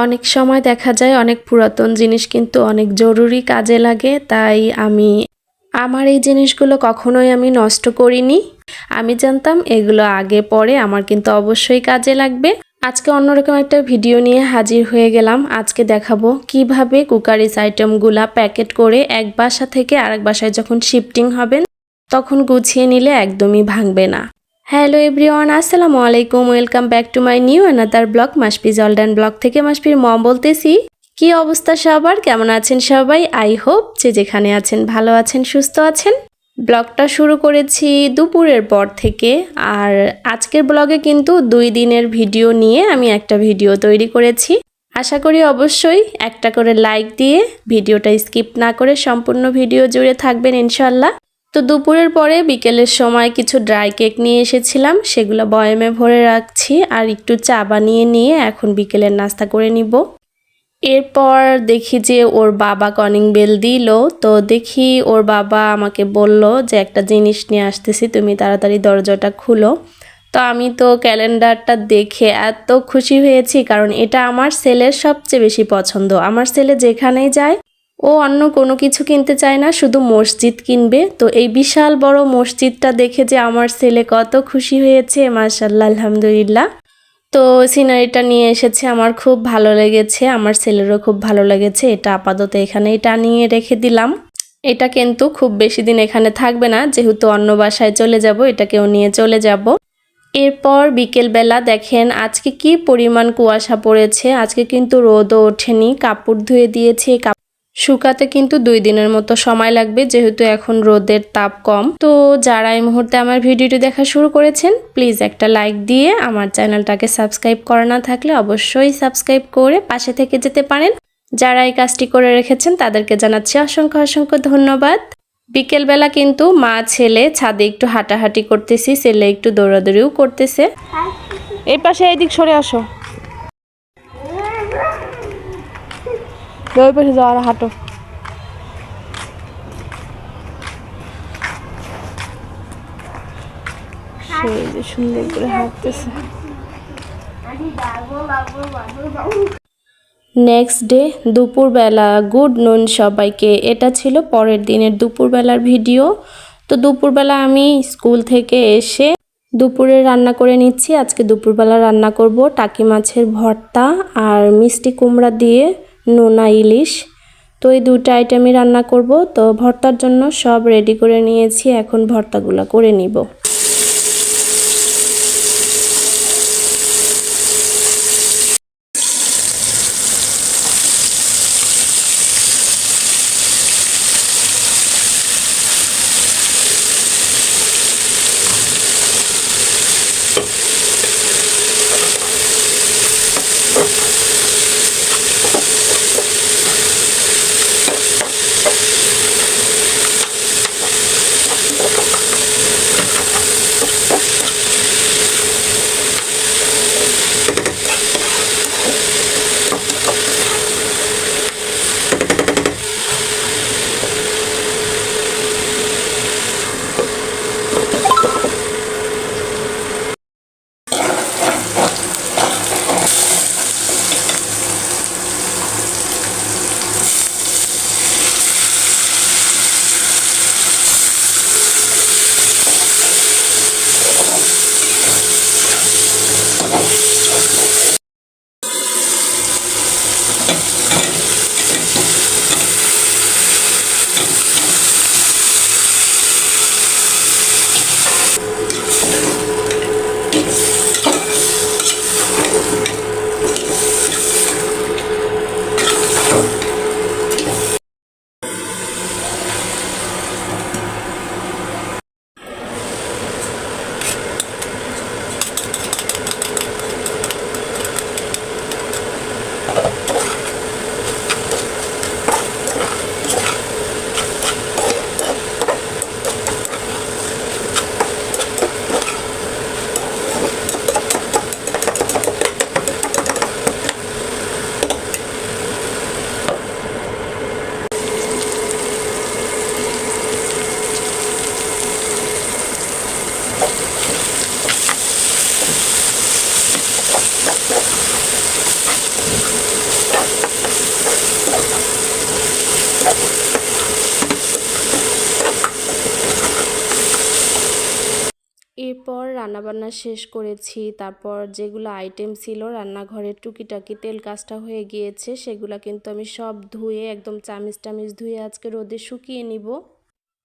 অনেক সময় দেখা যায় অনেক পুরাতন জিনিস কিন্তু অনেক জরুরি কাজে লাগে, তাই আমি আমার এই জিনিসগুলো কখনোই আমি নষ্ট করিনি। আমি জানতাম এগুলো আগে পরে আমার কিন্তু অবশ্যই কাজে লাগবে। আজকে অন্যরকম একটা ভিডিও নিয়ে হাজির হয়ে গেলাম। আজকে দেখাবো কীভাবে কুকারিস আইটেমগুলা প্যাকেট করে এক বাসা থেকে আরেক বাসায় যখন শিফটিং হবেন, তখন গুছিয়ে নিলে একদমই ভাঙবে না। হ্যালো এভরিওয়ান, আসসালামু আলাইকুম। Welcome back to my new another blog মাসপি জলডান ব্লগ থেকে মাসপির মম বলতেছি। কি অবস্থা সবার? কেমন আছেন সবাই? আই হোপ যে যেখানে আছেন ভালো আছেন, সুস্থ আছেন। ব্লগটা শুরু করেছি দুপুরের পর থেকে, আর আজকের ব্লগে কিন্তু দুই দিনের ভিডিও নিয়ে আমি একটা ভিডিও তৈরি করেছি। আশা করি অবশ্যই একটা করে লাইক দিয়ে ভিডিওটা স্কিপ না করে সম্পূর্ণ ভিডিও জুড়ে থাকবেন ইনশাল্লাহ। তো দুপুরের পরে বিকেলের সময় কিছু ড্রাই কেক নিয়ে এসেছিলাম, সেগুলো বয়মে ভরে রাখছি আর একটু চা বানিয়ে নিয়ে এখন বিকেলের নাস্তা করে নিব। এরপর দেখি যে ওর বাবা কনিং বেল দিল, তো দেখি ওর বাবা আমাকে বলল যে একটা জিনিস নিয়ে আসতেছি, তুমি তাড়াতাড়ি দরজাটা খুলো। তো আমি তো ক্যালেন্ডারটা দেখে এত খুশি হয়েছি, কারণ এটা আমার সেলের সবচেয়ে বেশি পছন্দ। আমার সেলে যেখানেই যায় ও অন্য কোনো কিছু কিনতে চায় না, শুধু মসজিদ কিনবে। তো এই বিশাল বড় মসজিদটা দেখে যে আমার ছেলে কত খুশি হয়েছে মাশাল্লাহ আলহামদুলিল্লাহ। তো সিনারিটা নিয়ে এসেছে, আমার খুব ভালো লেগেছে, আমার ছেলেরও খুব ভালো লেগেছে, এটা আপাতত এখানেই টানিয়ে রেখে দিলাম। এটা কিন্তু খুব বেশি দিন এখানে থাকবে না, যেহেতু অন্য বাসায় চলে যাব, এটাকেও নিয়ে চলে যাব। এরপর বিকেলবেলা দেখেন আজকে কি পরিমাণ কুয়াশা পড়েছে, আজকে কিন্তু রোদও ওঠেনি, কাপড় ধুয়ে দিয়েছে শুকাতে কিন্তু দুই দিনের মতো সময় লাগবে, যেহেতু এখন রোদের তাপ কম। তো যারা এই মুহূর্তে আমার ভিডিওটি দেখা শুরু করেছেন, প্লিজ একটা লাইক দিয়ে আমার চ্যানেলটাকে সাবস্ক্রাইব করা না থাকলে অবশ্যই সাবস্ক্রাইব করে পাশে থেকে যেতে পারেন। যারা এই কাজটি করে রেখেছেন, তাদেরকে জানাচ্ছি অসংখ্য অসংখ্য ধন্যবাদ। বিকেলবেলা কিন্তু মা, ছেলে ছাদে একটু হাঁটাহাঁটি করতেছি, ছেলে একটু দৌড়াদৌড়িও করতেছে। এই পাশে এইদিক সরে আসো। ওই পাশে যাওয়ার হাঁটো সেই যে সুন্দর করে হাঁটতেছে নেক্সট ডে দুপুরবেলা গুড নুন সবাইকে। এটা ছিল পরের দিনের দুপুরবেলার ভিডিও। তো দুপুরবেলা আমি স্কুল থেকে এসে দুপুরে রান্না করে নিচ্ছি। আজকে দুপুরবেলা রান্না করব টাকি মাছের ভর্তা আর মিষ্টি কুমড়া দিয়ে নোনা ইলিশ। তো এই দুটো আইটেমই রান্না করব। তো ভর্তার জন্য সব রেডি করে নিয়েছি। এখন ভর্তাগুলো করে নিব। এরপর রান্নাবান্না শেষ করেছি। তারপর যেগুলো আইটেম ছিল, রান্নাঘরের টুকিটাকি তেল কাজটা হয়ে গিয়েছে। সেগুলো কিন্তু আমি সব ধুয়ে, একদম চামিচ টামিচ ধুয়ে আজকে রোদে শুকিয়ে নিব।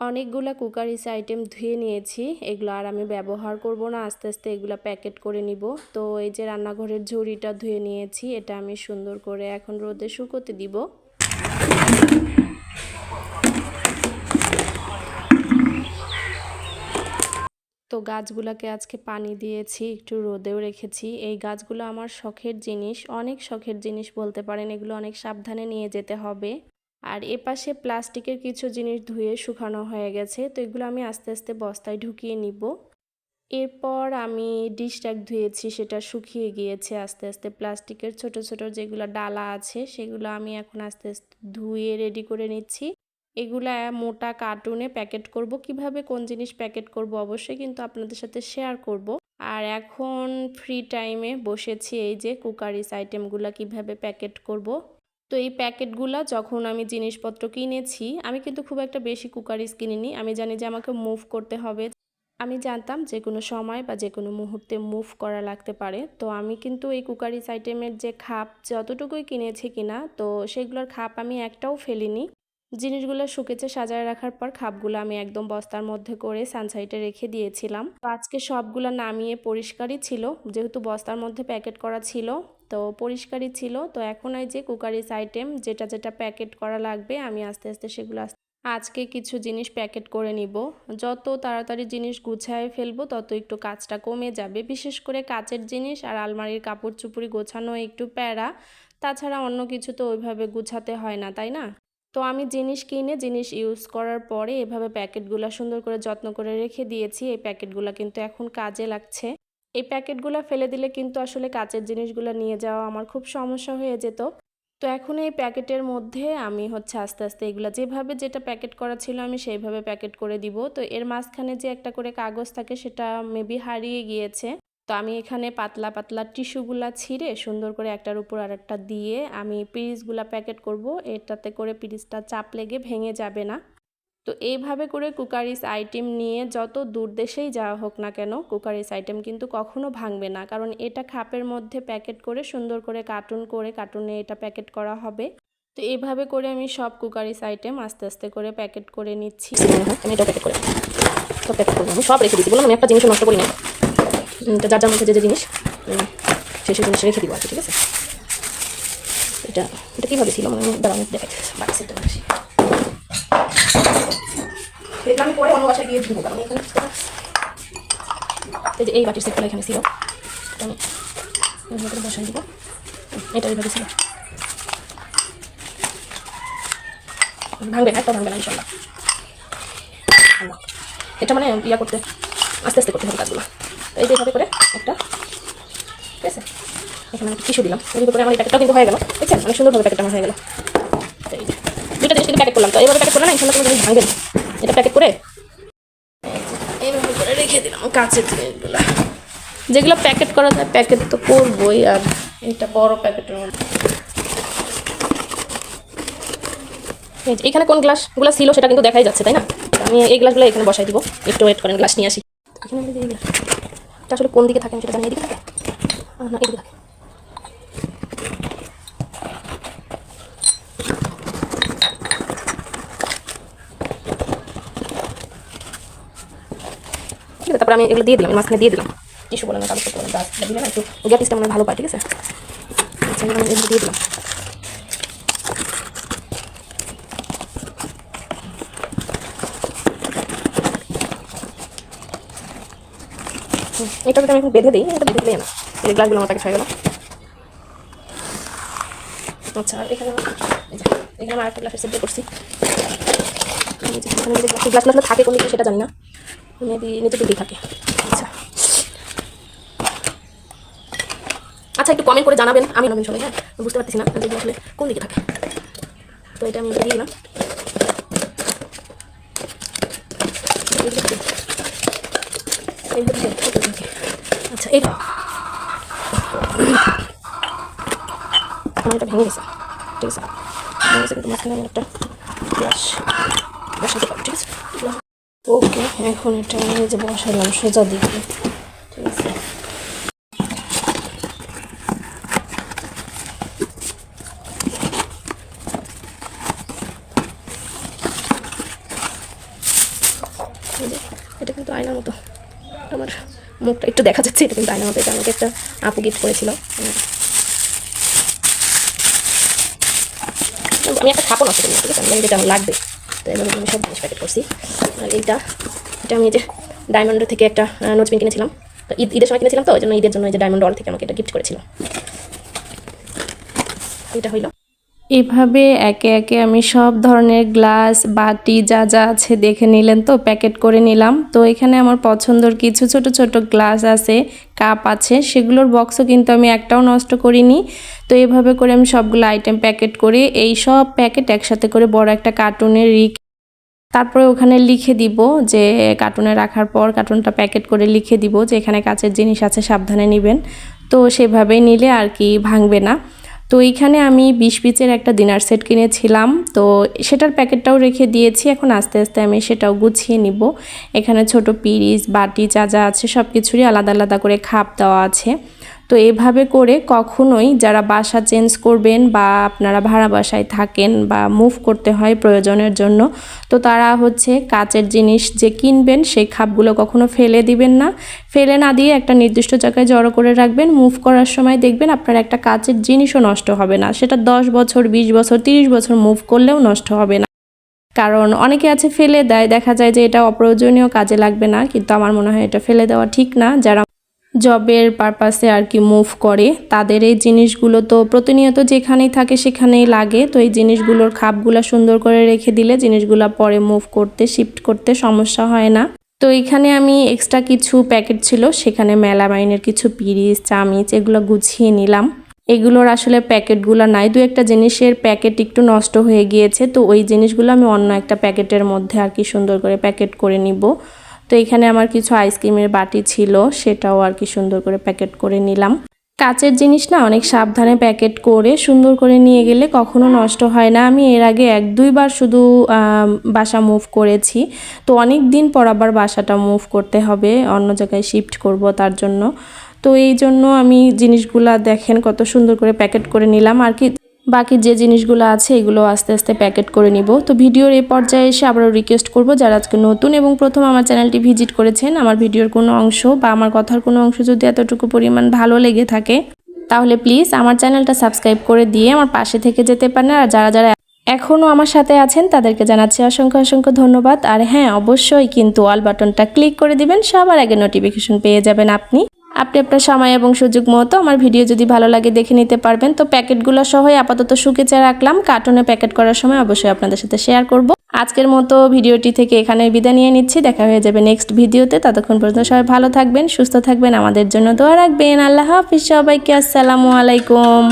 অনেকগুলো কুকার ইসে আইটেম ধুয়ে নিয়েছি। এগুলো আর আমি ব্যবহার করব না, আস্তে আস্তে এগুলো প্যাকেট করে নিব। তো এই যে রান্নাঘরের ঝুড়িটা ধুয়ে নিয়েছি, এটা আমি সুন্দর করে এখন রোদে শুকোতে দিব। তো গাছগুলোকে আজকে পানি দিয়েছি, একটু রোদেও রেখেছি। এই গাছগুলো আমার শখের জিনিস, অনেক শখের জিনিস বলতে পারেন, এগুলো অনেক সাবধানে নিয়ে যেতে হবে। আর এপাশে প্লাস্টিকের কিছু জিনিস ধুয়ে শুকানো হয়ে গেছে, তো এগুলো আমি আস্তে আস্তে বস্তায় ঢুকিয়ে নিব। এরপর আমি ডিশ ট্যাগ ধুয়েছি, সেটা শুকিয়ে গিয়েছে আস্তে আস্তে। প্লাস্টিকের ছোট ছোট যেগুলো ডালা আছে, সেগুলো আমি এখন আস্তে আস্তে ধুয়ে রেডি করে নিচ্ছি। এগুলা মোটা কার্টুনে প্যাকেট করব। কীভাবে কোন জিনিস প্যাকেট করব অবশ্যই কিন্তু আপনাদের সাথে শেয়ার করব। আর এখন ফ্রি টাইমে বসেছি এই যে কুকারিস আইটেমগুলো কীভাবে প্যাকেট করব। তো এই প্যাকেটগুলো যখন আমি জিনিসপত্র কিনেছি, আমি কিন্তু খুব একটা বেশি কুকারিস কিনিনি। আমি জানি যে আমাকে মুভ করতে হবে। আমি জানতাম যে কোনো সময় বা যে কোনো মুহূর্তে মুভ করা লাগতে পারে। তো আমি কিন্তু এই কুকারিস আইটেমের যে খাপ, যতটুকুই কিনেছি কিনা, তো সেগুলোর খাপ আমি একটাও ফেলিনি। জিনিসগুলো শুকেছে সাজায় রাখার পর খাপগুলো আমি একদম বস্তার মধ্যে করে সানসাইটে রেখে দিয়েছিলাম। তো আজকে সবগুলো নামিয়ে পরিষ্কারই ছিল, যেহেতু বস্তার মধ্যে প্যাকেট করা ছিল, তো পরিষ্কারই ছিল। তো এখন এই যে কুকারিস আইটেম যেটা যেটা প্যাকেট করা লাগবে, আমি আস্তে আস্তে সেগুলো আজকে কিছু জিনিস প্যাকেট করে নিব। যত তাড়াতাড়ি জিনিস গুছায় ফেলব, তত একটু কাজটা কমে যাবে। বিশেষ করে কাচের জিনিস আর আলমারির কাপড় চুপড়ি গোছানো একটু প্যারা, তাছাড়া অন্য কিছু তো ওইভাবে গুছাতে হয় না, তাই না? তো আমি জিনিস কিনে জিনিস ইউজ করার পরে এভাবে প্যাকেটগুলো সুন্দর করে যত্ন করে রেখে দিয়েছি। এই প্যাকেটগুলো কিন্তু এখন কাজে লাগছে। এই প্যাকেটগুলো ফেলে দিলে কিন্তু আসলে কাচের জিনিসগুলো নিয়ে যাওয়া আমার খুব সমস্যা হয়ে যেত। তো এখন এই প্যাকেটের মধ্যে আমি হচ্ছে আস্তে আস্তে এগুলো যেভাবে যেটা প্যাকেট করা ছিল আমি সেইভাবে প্যাকেট করে দিব। তো এর মাঝখানে যে একটা করে কাগজ থাকে সেটা মেবি হারিয়ে গিয়েছে। তো আমি এখানে পাতলা পাতলা টিস্যুগুলা ছিঁড়ে সুন্দর করে একটার উপর আরেকটা দিয়ে আমি পিরিসগুলা প্যাকেট করব। এটাতে করে পিরিসটা চাপ লেগে ভেঙে যাবে না। তো এইভাবে করে কুকারিস আইটেম নিয়ে যত দূর দেশেই যাওয়া হোক না কেন, কুকারিস আইটেম কিন্তু কখনো ভাঙবে না। কারণ এটা খাপের মধ্যে প্যাকেট করে সুন্দর করে কার্টুন করে কার্টুনে এটা প্যাকেট করা হবে। তো এইভাবে করে আমি সব কুকারিস আইটেম আস্তে আস্তে করে প্যাকেট করে নিচ্ছি। আমি এটাও প্যাকেট করে সব প্যাকেট আমি সব রেখে দিচ্ছি বললাম আমি একটা জিনিস নষ্ট করি না যার যার মধ্যে যে যে জিনিস উম, সে সেই জিনিস রেখে দিব আর কি ঠিক আছে? এটা এটা কীভাবে ছিল? মানে দাঁড়া আমি দেখাই। সেটটা আসি এটা আমি পরে অন্য বাসায় গিয়ে এই যে এই বাটির সেটগুলো এখানে ছিল। আমি বসাই দিব। এটা এইভাবে ছিল। ভাঙবে না একটা ভাঙবে না ইনশাল্লাহ। এটা মানে ইয়া করতে আস্তে আস্তে করতে হবে কাজগুলো। এই যে এভাবে করে একটা, ঠিক আছে? এখানে আমি টিস্যু দিলাম। এইভাবে করে আমার প্যাকেটটা কিন্তু হয়ে গেল, দেখছেন? অনেক সুন্দরভাবে প্যাকেটটা হয়ে গেল। দুটো জিনিস কিন্তু প্যাকেট করলাম। তো এইভাবে প্যাকেট করলে না ইনশাল্লাহ কোনো জিনিস ভাঙবে এটা প্যাকেট করে এইভাবে করে রেখে দিলাম কাছের জিনিসগুলো। যেগুলো প্যাকেট করা যায় প্যাকেট তো করবোই, আর এটা বড় প্যাকেটের মধ্যে এখানে কোন গ্লাসগুলো ছিল সেটা কিন্তু দেখাই যাচ্ছে, তাই না? আমি এই গ্লাসগুলো এখানে বসাই দিব। একটু ওয়েট করেন গ্লাস নিয়ে আসি। এখানে এটা আসলে কোন দিকে থাকে আমি সেটা জানি এদিকে থাকে? না, এদিকে থাকে। ঠিক আছে, তারপর আমি এগুলো দিয়ে দিলাম মাঝখানে দিয়ে দিলাম। টিস্যু বলেন কাগজ করতে বলেন গাছ দিলে না, একটু গ্যাপিসটা মনে ভালো পায়, ঠিক আছে? আচ্ছা এগুলো দিয়ে দিলাম। এটা আমি এখন বেঁধে দিই এটা বেঁধে দিলেই না এই গ্লাসগুলো আমার প্যাকেট হয়ে গেল। আচ্ছা এখানে যে, এখানে আমার একটা গ্লাসের করছি। যে, যে গ্লাস থাকে কোন দিকে সেটা জানি না। মেবি নিচের দিকেই থাকে। আচ্ছা। আচ্ছা একটু কমেন্ট করে জানাবেন। আমি নবীন সবাই হ্যাঁ? বুঝতে পারতেছি না যেগুলো আসলে কোন দিকে থাকে। তো এটা আমি দিয়ে দিলাম এইভাবে থাকে। আচ্ছা এটা আমার এটা ভেঙে গেছে। ঠিক আছে। ভেঙে গেছে কিন্তু মাঝখানে আমি একটা গ্লাস বসাতে পারি ঠিক আছে? ওকে, এখন এটা যে বসালাম, সোজা দিকে। ঠিক আছে এই যে, এটা কিন্তু আয়নার মতো আমার মুখটা একটু দেখা যাচ্ছে, এটা কিন্তু আয়নার এটা আমাকে একটা আপু গিফট করেছিল। আমি একটা খাপও নষ্ট করি ঠিক আছে? যেটা লাগবে। তো এভাবে আমি সব জিনিস প্যাকেট করছি। আর এইটা, এটা আমি এই যে ডায়মন্ডের থেকে একটা নোজ পেন কিনেছিলাম। তো ঈদ, ঈদের সময় কিনেছিলাম তো, ওই জন্য ঈদের জন্য এই যে ডায়মন্ড অল থেকে আমাকে এটা গিফট করেছিল। এটা হইল। এভাবে একে একে আমি সব ধরনের গ্লাস, বাটি যা যা আছে দেখে নিলেন তো, প্যাকেট করে নিলাম। তো এখানে আমার পছন্দর কিছু ছোট ছোট গ্লাস আছে, কাপ আছে, সেগুলোর বক্সও কিন্তু আমি একটাও নষ্ট করিনি। তো এভাবে করে আমি সবগুলো আইটেম প্যাকেট করে, এই সব প্যাকেট একসাথে করে বড় একটা কার্টুনে রিক তারপরে ওখানে লিখে দিব যে, কার্টুনে রাখার পর কার্টুনটা প্যাকেট করে লিখে দিব যে, এখানে কাচের জিনিস আছে, সাবধানে নেবেন। তো সেভাবেই নিলে আর কি ভাঙবে না। তো এইখানে আমি বিশ পিচের একটা ডিনার সেট কিনেছিলাম। তো সেটার প্যাকেটটাও রেখে দিয়েছি। এখন আস্তে আস্তে আমি সেটাও গুছিয়ে নিব। এখানে ছোট পিরিচ বাটি, যা আছে সব কিছুরই আলাদা আলাদা করে খাপ দেওয়া আছে। তো এভাবে করে কখনোই যারা বাসা চেঞ্জ করবেন বা আপনারা ভাড়া বাসায় থাকেন বা মুভ করতে হয় প্রয়োজনের জন্য, তো তারা হচ্ছে কাচের জিনিস যে কিনবেন সেই খাপগুলো কখনো ফেলে দিবেন না। ফেলে না দিয়ে একটা নির্দিষ্ট জায়গায় জড়ো করে রাখবেন মুভ করার সময় দেখবেন আপনার একটা কাচের জিনিসও নষ্ট হবে না। সেটা দশ বছর, বিশ বছর, তিরিশ বছর মুভ করলেও নষ্ট হবে না। কারণ অনেকে আছে ফেলে দেয়, দেখা যায় যে এটা অপ্রয়োজনীয়, কাজে লাগবে না, কিন্তু আমার মনে হয় এটা ফেলে দেওয়া ঠিক না। যারা জবের পারপাসে আর কি মুভ করে, তাদের এই জিনিসগুলো তো প্রতিনিয়ত যেখানেই থাকে সেখানেই লাগে। তো এই জিনিসগুলোর খাপগুলো সুন্দর করে রেখে দিলে জিনিসগুলো পরে মুভ করতে শিফট করতে সমস্যা হয় না। তো এখানে আমি এক্সট্রা কিছু প্যাকেট ছিল, সেখানে মেলামাইনের কিছু পিরিচ, চামিচ এগুলো গুছিয়ে নিলাম। এগুলোর আসলে প্যাকেটগুলো নাই। দু একটা জিনিসের প্যাকেট একটু নষ্ট হয়ে গিয়েছে, তো ওই জিনিসগুলো আমি অন্য একটা প্যাকেটের মধ্যে আর কি সুন্দর করে প্যাকেট করে নিব। তো এখানে আমার কিছু আইসক্রিমের বাটি ছিল, সেটাও আর কি সুন্দর করে প্যাকেট করে নিলাম। কাচের জিনিস না অনেক সাবধানে প্যাকেট করে সুন্দর করে নিয়ে গেলে কখনো নষ্ট হয় না। আমি এর আগে এক দুইবার শুধু বাসা মুভ করেছি। তো অনেক দিন পর আবার বাসাটা মুভ করতে হবে, অন্য জায়গায় শিফট করব তার জন্য। তো এই জন্য আমি জিনিসগুলা দেখেন কত সুন্দর করে প্যাকেট করে নিলাম। আর কি বাকি যে জিনিসগুলো আছে এগুলো আস্তে আস্তে প্যাকেট করে নিব। তো ভিডিওর এই পর্যায়ে এসে আবারও রিকোয়েস্ট করব যারা আজকে নতুন এবং প্রথম আমার চ্যানেলটি ভিজিট করেছেন, আমার ভিডিওর কোনো অংশ বা আমার কথার কোনো অংশ যদি এতটুকু পরিমাণ ভালো লেগে থাকে, তাহলে প্লিজ আমার চ্যানেলটা সাবস্ক্রাইব করে দিয়ে আমার পাশে থেকে যেতে পারেন। আর যারা যারা এখনও আমার সাথে আছেন, তাদেরকে জানাচ্ছি অসংখ্য অসংখ্য ধন্যবাদ। আর হ্যাঁ অবশ্যই কিন্তু অল বাটনটা ক্লিক করে দিবেন, সবার আগে নোটিফিকেশন পেয়ে যাবেন আপনি। আপনি আপনার সময় এবং সুযোগ মতো আমার ভিডিও যদি ভালো লাগে দেখে নিতে পারবেন। তো প্যাকেটগুলো সহই আপাতত শুকেচে রাখলাম। কার্টুনে প্যাকেট করার সময় অবশ্যই আপনাদের সাথে শেয়ার করব। আজকের মতো ভিডিওটি থেকে এখানে বিদায় নিয়ে নিচ্ছি। দেখা হয়ে যাবে নেক্সট ভিডিওতে। ততক্ষণ পর্যন্ত সবাই ভালো থাকবেন, সুস্থ থাকবেন। আমাদের জন্য দোয়া রাখবেন। আল্লাহ হাফিজ সবাইকে। আসসালামু আলাইকুম।